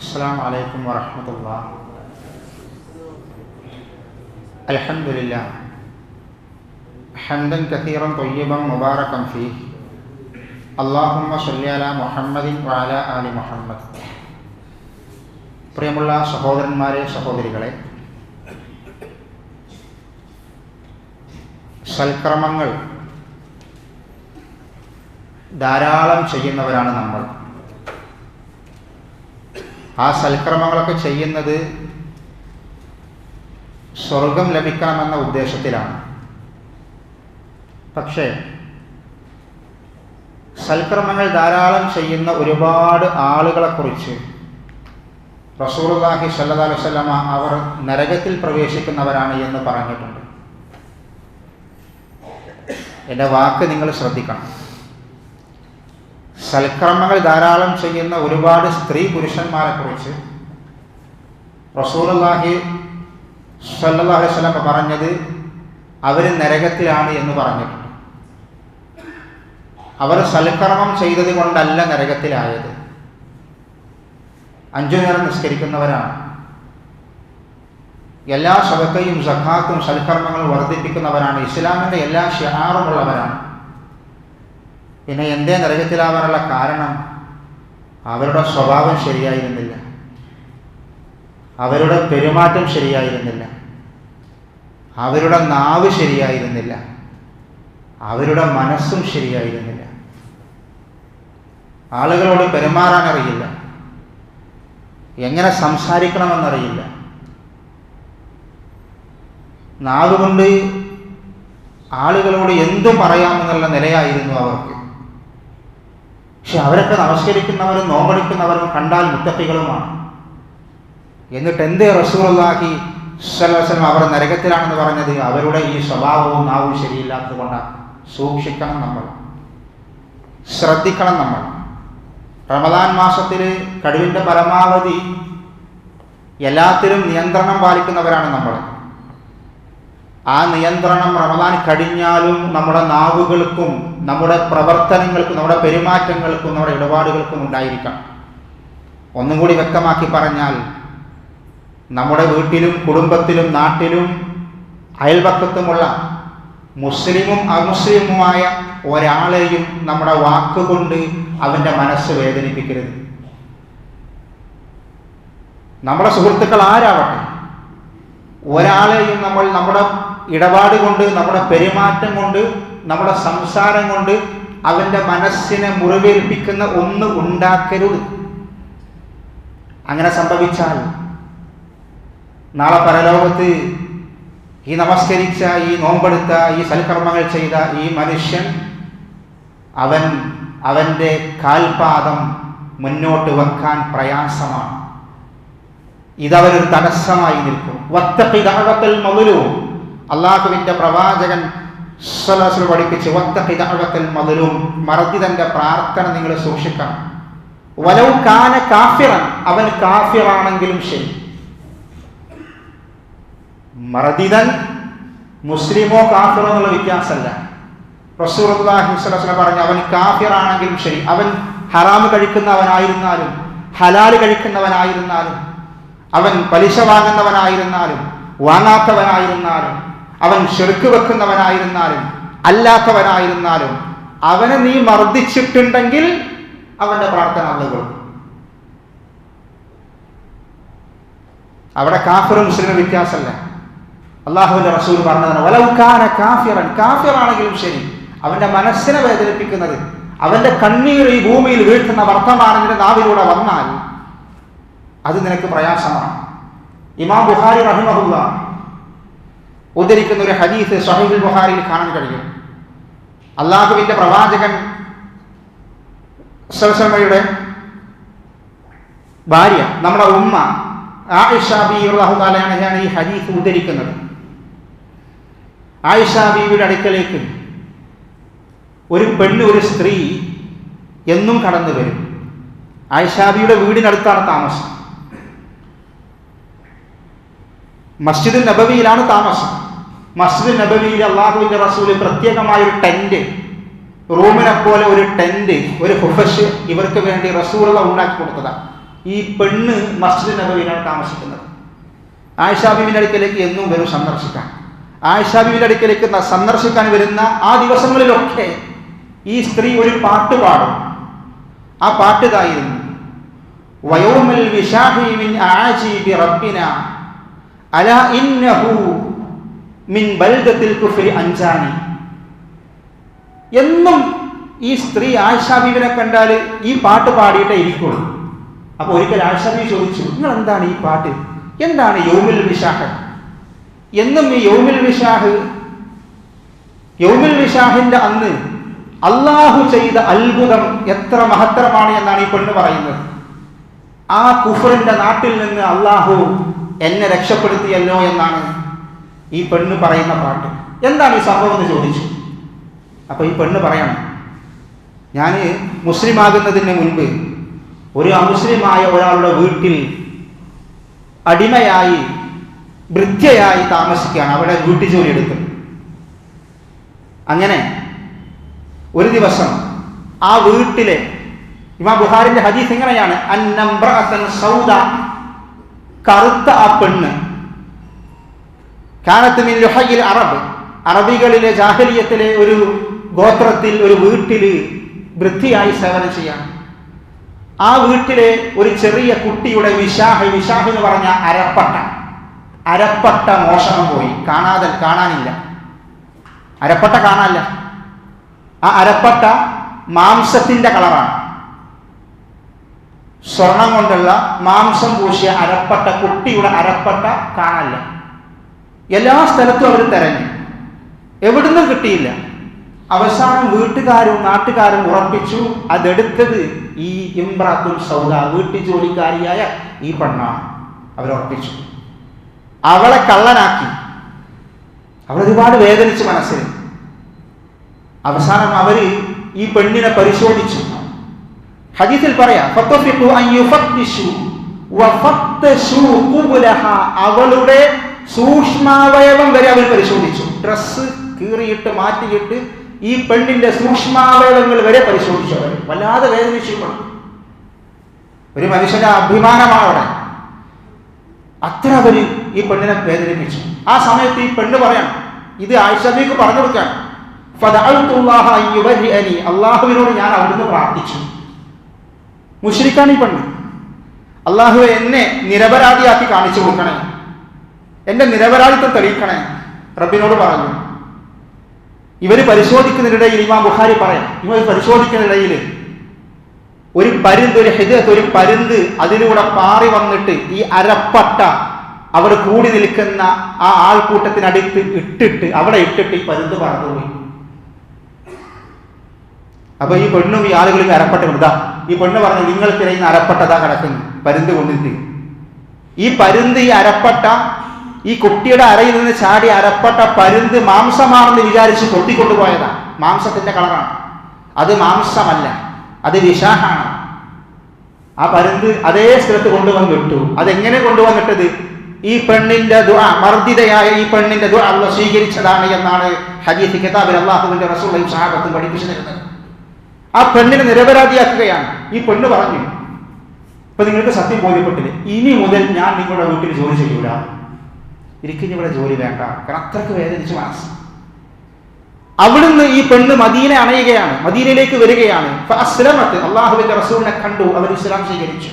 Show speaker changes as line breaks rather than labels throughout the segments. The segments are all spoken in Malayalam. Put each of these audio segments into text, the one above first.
السلام عليكم ورحمة الله الحمد لله حمدا كثيرا طيبا مباركا فيه اللهم صل على محمد وعلى آل محمد പ്രിയമുള്ള സഹോദരന്മാരെ സഹോദരികളെ സൽക്രമങ്ങൾ ധാരാളം ചെയ്യുന്നവരാണ് നമ്മൾ ആ സൽക്രമങ്ങളൊക്കെ ചെയ്യുന്നത് സ്വർഗം ലഭിക്കണമെന്ന ഉദ്ദേശത്തിലാണ്. പക്ഷേ സൽക്രമങ്ങൾ ധാരാളം ചെയ്യുന്ന ഒരുപാട് ആളുകളെക്കുറിച്ച് റസൂർലാഹി സല്ലാ വല്ലമ അവർ നരകത്തിൽ പ്രവേശിക്കുന്നവരാണ് എന്ന് പറഞ്ഞിട്ടുണ്ട്. എന്റെ വാക്ക് നിങ്ങൾ ശ്രദ്ധിക്കണം. സൽക്കർമ്മങ്ങൾ ധാരാളം ചെയ്യുന്ന ഒരുപാട് സ്ത്രീ പുരുഷന്മാരെ കുറിച്ച് റസൂലുള്ളാഹി സല്ലല്ലാഹു അലൈഹി വസല്ലം പറഞ്ഞത് അവർ നരകത്തിലാണ് എന്ന് പറഞ്ഞിട്ടുണ്ട്. അവർ സൽക്കർമ്മം ചെയ്തത് കൊണ്ടല്ല നരകത്തിലായത്. അഞ്ചു നേരം നിസ്കരിക്കുന്നവരാണ്. എല്ലാ ശബക്കയും സഖാത്തും സൽക്കർമ്മങ്ങളും വർദ്ധിപ്പിക്കുന്നവരാണ്. ഇസ്ലാമിന്റെ എല്ലാ ഷിഹാറുമുള്ളവരാണ് പിന്നെ എന്തേ നരകത്തിലാവാനുള്ള കാരണം? അവരുടെ സ്വഭാവം ശരിയായിരുന്നില്ല. അവരുടെ പെരുമാറ്റം ശരിയായിരുന്നില്ല. അവരുടെ നാവ് ശരിയായിരുന്നില്ല. അവരുടെ മനസ്സും ശരിയായിരുന്നില്ല. ആളുകളോട് പെരുമാറാൻ അറിയില്ല. എങ്ങനെ സംസാരിക്കണമെന്നറിയില്ല. നാവുകൊണ്ട് ആളുകളോട് എന്തു പറയാമെന്നുള്ള നിലയായിരുന്നു അവർക്ക്. പക്ഷെ അവരൊക്കെ നമസ്കരിക്കുന്നവരും നോമ്പടിക്കുന്നവരും കണ്ടാൽ മുത്തപ്പികളുമാണ് എന്നിട്ട് എന്തേ റസൂറുള്ളാഹി സ്വലം അവർ നരകത്തിലാണെന്ന് പറഞ്ഞത്? അവരുടെ ഈ സ്വഭാവവും നാവും ശരിയില്ലാത്തത് കൊണ്ടാണ് സൂക്ഷിക്കണം നമ്മൾ. ശ്രദ്ധിക്കണം നമ്മൾ. റമദാൻ മാസത്തിൽ കഴിവിന്റെ പരമാവധി എല്ലാത്തിലും നിയന്ത്രണം പാലിക്കുന്നവരാണ് നമ്മൾ. ആ നിയന്ത്രണം റമദാൻ കഴിഞ്ഞാലും നമ്മുടെ നാവുകൾക്കും നമ്മുടെ പ്രവർത്തനങ്ങൾക്കും നമ്മുടെ പെരുമാറ്റങ്ങൾക്കും നമ്മുടെ ഇടപാടുകൾക്കും ഉണ്ടായിരിക്കാം. ഒന്നും കൂടി വ്യക്തമാക്കി പറഞ്ഞാൽ നമ്മുടെ വീട്ടിലും കുടുംബത്തിലും നാട്ടിലും അയൽപക്കത്തുമുള്ള മുസ്ലിമും അമുസ്ലിമുമായ ഒരാളെയും നമ്മുടെ വാക്കുകൊണ്ട് അവന്റെ മനസ്സ് വേദനിപ്പിക്കരുത്. നമ്മുടെ സുഹൃത്തുക്കൾ ആരാവട്ടെ? ഒരാളെയും നമ്മൾ നമ്മുടെ ഇടപാട് കൊണ്ട് നമ്മുടെ പെരുമാറ്റം കൊണ്ട് നമ്മുടെ സംസാരം കൊണ്ട് അവന്റെ മനസ്സിനെ മുറിവേൽപ്പിക്കുന്ന ഒന്ന് ഉണ്ടാക്കരുത്. അങ്ങനെ സംഭവിച്ചാൽ നാളെ പരലോകത്ത് ഈ നമസ്കരിച്ച ഈ നോമ്പെടുത്ത ഈ സൽക്കർമ്മങ്ങൾ ചെയ്ത ഈ മനുഷ്യൻ അവൻ അവന്റെ കാൽപാദം മുന്നോട്ട് വെക്കാൻ പ്രയാസമാണ്. ഇതവരൊരു തടസ്സമായി നിൽക്കും. വത്തഖിദഅവത്തൽ മദ്ലൂം അള്ളാഹുവിന്റെ പ്രവാചകൻ സ്വലാസിൽ പഠിപ്പിച്ച് വത്തഖിദഅവത്തൽ മദ്ലൂം മർദിതന്റെ പ്രാർത്ഥന നിങ്ങൾ സൂക്ഷിക്കണം. വലൗ കാന കാഫിറൻ അവൻ കാഫിറാണെങ്കിലും ശരി. മർദിതൻ മുസ്ലിമോ കാഫിറോ എന്നുള്ള വ്യത്യാസമല്ല. റസൂർഹി സ്വലം പറഞ്ഞു അവൻ കാഫിറാണെങ്കിലും ശരി. അവൻ ഹറാമ് കഴിക്കുന്നവനായിരുന്നാലും ഹലാൽ കഴിക്കുന്നവനായിരുന്നാലും അവൻ പലിശ വാങ്ങുന്നവനായിരുന്നാലും വാങ്ങാത്തവനായിരുന്നാലും അവൻ ചെറുക്ക് വെക്കുന്നവനായിരുന്നാലും അല്ലാത്തവനായിരുന്നാലും അവനെ നീ മർദ്ദിച്ചിട്ടുണ്ടെങ്കിൽ അവന്റെ പ്രാർത്ഥന അല്ല അവിടെ കാഫിറും മുസ്ലിമും വ്യത്യാസമല്ല. അള്ളാഹുവിന്റെ റസൂൽ പറഞ്ഞതാണ് വലൗക്കാന കാഫിറൻ. കാഫിറാണെങ്കിലും ശരി അവന്റെ മനസ്സിനെ വേദനിപ്പിക്കുന്നത് അവന്റെ കണ്ണീർ ഈ ഭൂമിയിൽ വീഴ്ത്തുന്ന വർത്തമാനത്തിന്റെ നാവിലൂടെ വന്നാൽ അത് നിനക്ക് പ്രയാസമാണ്. ഇമാം ബുഹാരി റഹിമഹുല്ല ഉദ്ധരിക്കുന്ന ഒരു ഹദീസ് സഹീബുൽ ബുഹാരിയിൽ കാണാൻ കഴിയും. അള്ളാഹുവിന്റെ പ്രവാചകൻ സലസമയുടെ ഭാര്യ നമ്മുടെ ഉമ്മ ആയിഷ ബിഹുലാണ് ഈ ഹദീസ് ഉദ്ധരിക്കുന്നത്. ആയിഷാബിയുടെ അടുക്കലേക്ക് ഒരു പെണ്ണ് ഒരു സ്ത്രീ എന്നും കടന്നു വരും. ആയിഷാബിയുടെ വീടിനടുത്താണ് താമസം. മസ്ജിദ് നബവിയിലാണ് താമസം. മസ്ജിദ് നബവിയിൽ അള്ളാഹുവിന്റെ റസൂൽ പ്രത്യേകമായ ഒരു ടെന്റ് റൂമിനെ പോലെ ഒരു ടെന്റ് ഒരു ഹുഫഷ് ഇവർക്ക് വേണ്ടി റസൂലുള്ള ഉണ്ടാക്കി കൊടുത്തതാണ് ഈ പെണ്ണ് മസ്ജിദ് നബവിയിലാണ് താമസിക്കുന്നത്. ആയിഷാബിബിന്റെ അടുക്കലേക്ക് എന്നും വരും സന്ദർശിക്കാൻ. ആയിഷാബിബിന്റെ അടുക്കലേക്ക് സന്ദർശിക്കാൻ വരുന്ന ആ ദിവസങ്ങളിലൊക്കെ ഈ സ്ത്രീ ഒരു പാട്ട് പാടും. ആ പാട്ട് ഇതായിരുന്നു. വയോമൽ വിശാഹി മിൻ ആജീബി റബ്ബിന ഇന്നഹു മിൻ ബൽദത്തിൽ അഞ്ചാനി എന്നും ഈ സ്ത്രീ ആയിഷാബീബിനെ കണ്ടാൽ ഈ പാട്ട് പാടിയിട്ടേ ഇരിക്കുള്ളൂ. അപ്പോൾ ഒരിക്കൽ ആയിഷാബി ചോദിച്ചു നിങ്ങൾ എന്താണ് ഈ പാട്ട്? എന്താണ് യൗമിൽ വിശാഖ എന്നും ഈ യൗമിൽ വിശാഹ് യൗമിൽ വിശാഹിന്റെ അന്ന് അള്ളാഹു ചെയ്ത അത്ഭുതം എത്ര മഹത്തരമാണ് എന്നാണ് ഈ പെണ്ണ് പറയുന്നത്. ആ കുഫറിന്റെ നാട്ടിൽ നിന്ന് അള്ളാഹു എന്നെ രക്ഷപ്പെടുത്തിയല്ലോ എന്നാണ് ഈ പെണ്ണ് പറയുന്ന പാട്ട്. എന്താണ് ഈ സംഭവം എന്ന് ചോദിച്ചു. അപ്പൊ ഈ പെണ്ണ് പറയണം ഞാൻ മുസ്ലിം ആകുന്നതിന് മുൻപ് ഒരു അമുസ്ലിമായ ഒരാളുടെ വീട്ടിൽ അടിമയായി വൃദ്ധയായി താമസിക്കുകയാണ്. അവിടെ വീട്ടു ജോലി എടുത്തത് അങ്ങനെ ഒരു ദിവസം ആ വീട്ടിലെ ഇമാ ബുഹാരിന്റെ ഹദീസ് ഇങ്ങനെയാണ്. അന്നംബ്രഅത്തൻ സൗദ കറുത്ത ആ പെണ്ണ്. കാനത്തുമിൻ ലുഹയിൽ അറബ്. അറബികളിലെ ജാഹലിയത്തിലെ ഒരു ഗോത്രത്തിൽ ഒരു വീട്ടിൽ വൃത്തിയായി സേവനം ചെയ്യാൻ ആ വീട്ടിലെ ഒരു ചെറിയ കുട്ടിയുടെ വിശാഹ് വിശാഹ് എന്ന് പറഞ്ഞ അരപ്പട്ട. അരപ്പട്ട മോഷണം പോയി. കാണാതെ കാണാനില്ല. അരപ്പട്ട കാണാനില്ല. ആ അരപ്പട്ട മാംസത്തിന്റെ കളറാണ്. സ്വർണം കൊണ്ടുള്ള മാംസം പൂശിയ അരപ്പട്ട കുട്ടിയുടെ അരപ്പട്ട കാണാനില്ല എല്ലാ സ്ഥലത്തും അവർ തെരഞ്ഞു. എവിടുന്നും കിട്ടിയില്ല. അവസാനം വീട്ടുകാരും നാട്ടുകാരും ഉറപ്പിച്ചു അതെടുത്തത് ഈ ഇമ്രാത്തുൽ സൗദ വീട്ടു ജോലിക്കാരിയായ ഈ പെണ്ണാണ് അവരുറപ്പിച്ചു അവളെ കള്ളനാക്കി. അവളൊരുപാട് വേദനിച്ചു മനസ്സിൽ. അവസാനം അവർ ഈ പെണ്ണിനെ പരിശോധിച്ചു. ഹദീസിൽ പറയാം അവളുടെ സൂക്ഷ്മാവയവം വരെ അവർ പരിശോധിച്ചു. ഡ്രസ്സ് കീറിയിട്ട് മാറ്റിയിട്ട് ഈ പെണ്ണിന്റെ സൂക്ഷ്മാവയവങ്ങൾ വരെ പരിശോധിച്ചു. അവർ വല്ലാതെ വേദനിച്ചിട്ടുണ്ട് ഒരു മനുഷ്യന്റെ അഭിമാനമാണ് അവിടെ അത്ര അവർ ഈ പെണ്ണിനെ വേദനിപ്പിച്ചു. ആ സമയത്ത് ഈ പെണ്ണ് പറയാം ഇത് ആയിഷബിക്ക് പറഞ്ഞു കൊടുക്കാൻ. അള്ളാഹുവിനോട് ഞാൻ അവിടുന്ന് പ്രാർത്ഥിച്ചു. മുഷ്രിക്കാണ് ഈ പെണ്ണ്. അള്ളാഹു എന്നെ നിരപരാധിയാക്കി കാണിച്ചു കൊടുക്കണേ. എന്റെ നിരപരാധിത്വം തെളിയിക്കണേ. റബ്ബിനോട് പറഞ്ഞു. ഇവർ പരിശോധിക്കുന്നതിനിടയിൽ ഇമാം ബുഹാരി പറയാം. ഇവർ പരിശോധിക്കുന്നതിനിടയിൽ ഒരു പരുന്ത് ഒരു ഹിദത്ത് ഒരു പരുന്ത് അതിലൂടെ പാറി വന്നിട്ട് ഈ അരപ്പട്ട അവർ കൂടി നിൽക്കുന്ന ആ ആൾക്കൂട്ടത്തിനടുത്ത് ഇട്ടിട്ട് അവിടെ ഇട്ടിട്ട് ഈ പരുന്ത് പറന്നുപോയി അപ്പൊ ഈ പെണ്ണും ഈ ആളുകളും അരപ്പട്ട ഇതാ ഈ പെണ്ണ് പറഞ്ഞു നിങ്ങൾക്കിടയിൽ അരപ്പട്ടതാ കിടക്കുന്നു പരുന്ത് കൊണ്ടിട്ട് ഈ പരുന്ത് ഈ അരപ്പെട്ട ഈ കുട്ടിയുടെ അരയിൽ നിന്ന് ചാടി അരപ്പട്ട പരുന്ത് മാംസമാണെന്ന് വിചാരിച്ച് കൊത്തിക്കൊണ്ടുപോയതാ മാംസത്തിന്റെ കളറാണ്. അത് മാംസമല്ല അത് വിഷാഹാണ്. ആ പരുന്ത് അതേ സ്ഥലത്ത് കൊണ്ടുവന്നിട്ടു. അതെങ്ങനെ കൊണ്ടുവന്നിട്ടത്? ഈ പെണ്ണിന്റെ ദുആ മർദ്ദിതയായ ഈ പെണ്ണിന്റെ ദുആ അള്ള സ്വീകരിച്ചതാണ് എന്നാണ് ഹദീസ് കിതാബിൽ അള്ളാഹുവിന്റെ റസൂലും സഹാബത്തും പഠിപ്പിച്ചു ആ പെണ്ണിനെ നിരപരാധിയാക്കുകയാണ്. ഈ പെണ്ണ് പറഞ്ഞു ഇപ്പൊ നിങ്ങൾക്ക് സത്യം ബോധ്യപ്പെട്ടില്ലേ? ഇനി മുതൽ ഞാൻ നിങ്ങളുടെ വീട്ടിൽ ജോലി ചെയ്യൂല. എനിക്കിനി ഇവിടെ ജോലി വേണ്ട. കാരണം അത്രയ്ക്ക് വേദനിച്ച് മനസ്സ്. അവിടുന്ന് ഈ പെണ്ണ് മദീന അണയുകയാണ്. മദീനയിലേക്ക് വരികയാണ്. അള്ളാഹുവിന്റെ റസൂലിനെ കണ്ടു അവർ ഇസ്ലാം സ്വീകരിച്ചു.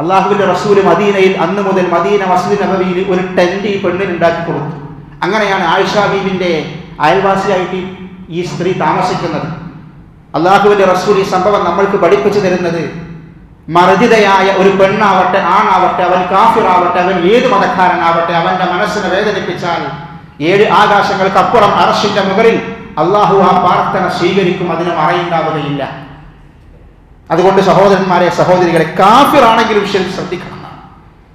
അള്ളാഹുവിന്റെ റസൂൽ മദീനയിൽ അന്ന് മുതൽ മദീന മസ്ജിദ് നബവിയിൽ ഒരു ടെന്റ് ഈ പെണ്ണിന് ഉണ്ടാക്കി കൊടുത്തു. അങ്ങനെയാണ് ആയിഷ ബീബിന്റെ അയൽവാസിയായിട്ട് ഈ സ്ത്രീ താമസിക്കുന്നത്. അള്ളാഹുവിന്റെ റസൂൽ ഈ സംഭവം നമ്മൾക്ക് പഠിപ്പിച്ചു തരുന്നത് മർജിതയായ ഒരു പെണ്ണാവട്ടെ ആണാവട്ടെ അവൻ കാഫിറാവട്ടെ അവൻ ഏത് മതക്കാരനാവട്ടെ അവന്റെ മനസ്സിനെ വേദനിപ്പിച്ചാൽ ഏഴ് ആകാശങ്ങൾക്കപ്പുറം അറഷിന്റെ മുകളിൽ അള്ളാഹു ആ പ്രാർത്ഥന സ്വീകരിക്കും അതിന് മറയുണ്ടാവുകയില്ല. അതുകൊണ്ട് സഹോദരന്മാരെ സഹോദരികളെ കാഫിറാണെങ്കിലും ശരി ശ്രദ്ധിക്കണം.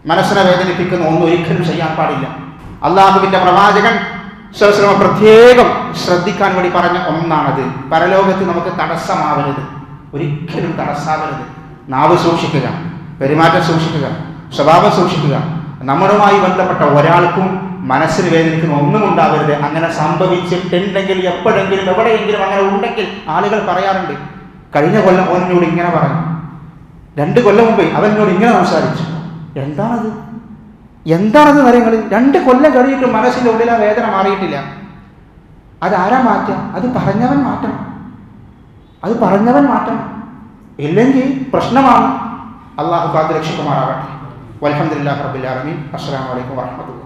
മനസ്സിനെ വേദനിപ്പിക്കുന്ന ഒന്നും ഒരിക്കലും ചെയ്യാൻ പാടില്ല. അള്ളാഹുവിന്റെ പ്രവാചകൻ സ്വശ്രമ പ്രത്യേകം ശ്രദ്ധിക്കാൻ വേണ്ടി പറഞ്ഞ ഒന്നാണത്. പരലോകത്ത് നമുക്ക് തടസ്സമാവരുത്. ഒരിക്കലും തടസ്സാവരുത്. നാവ് സൂക്ഷിക്കുക പെരുമാറ്റം സൂക്ഷിക്കുക സ്വഭാവം സൂക്ഷിക്കുക. നമ്മളുമായി ബന്ധപ്പെട്ട ഒരാൾക്കും മനസ്സിന് വേദനിക്കുന്ന ഒന്നും ഉണ്ടാവരുത്. അങ്ങനെ സംഭവിച്ചിട്ടുണ്ടെങ്കിൽ എപ്പോഴെങ്കിലും എവിടെയെങ്കിലും അങ്ങനെ ഉണ്ടെങ്കിൽ ആളുകൾ പറയാറുണ്ട് കഴിഞ്ഞ കൊല്ലം ഓനോട് ഇങ്ങനെ പറഞ്ഞു. രണ്ട് കൊല്ലം മുമ്പേ അവനോട് ഇങ്ങനെ സംസാരിച്ചു. എന്താണത്? എന്താണത് പറയുന്നത് രണ്ട് കൊല്ലം കഴിഞ്ഞിട്ട് മനസ്സിന്റെ ഉള്ളിൽ ആ വേദന മാറിയിട്ടില്ല. അതാരാ മാറ്റാം? അത് പറഞ്ഞവൻ മാറ്റണം അത് പറഞ്ഞവൻ മാറ്റണം ഇല്ലെങ്കിൽ പ്രശ്നമാണ്. അള്ളാഹു കാത്ത് രക്ഷിക്കുമാറാകട്ടെ. വലഹമുല്ലാ റബുല്ലാലമീൻ അസ്സാം വലൈക്കും വാഹമത്തുള്ള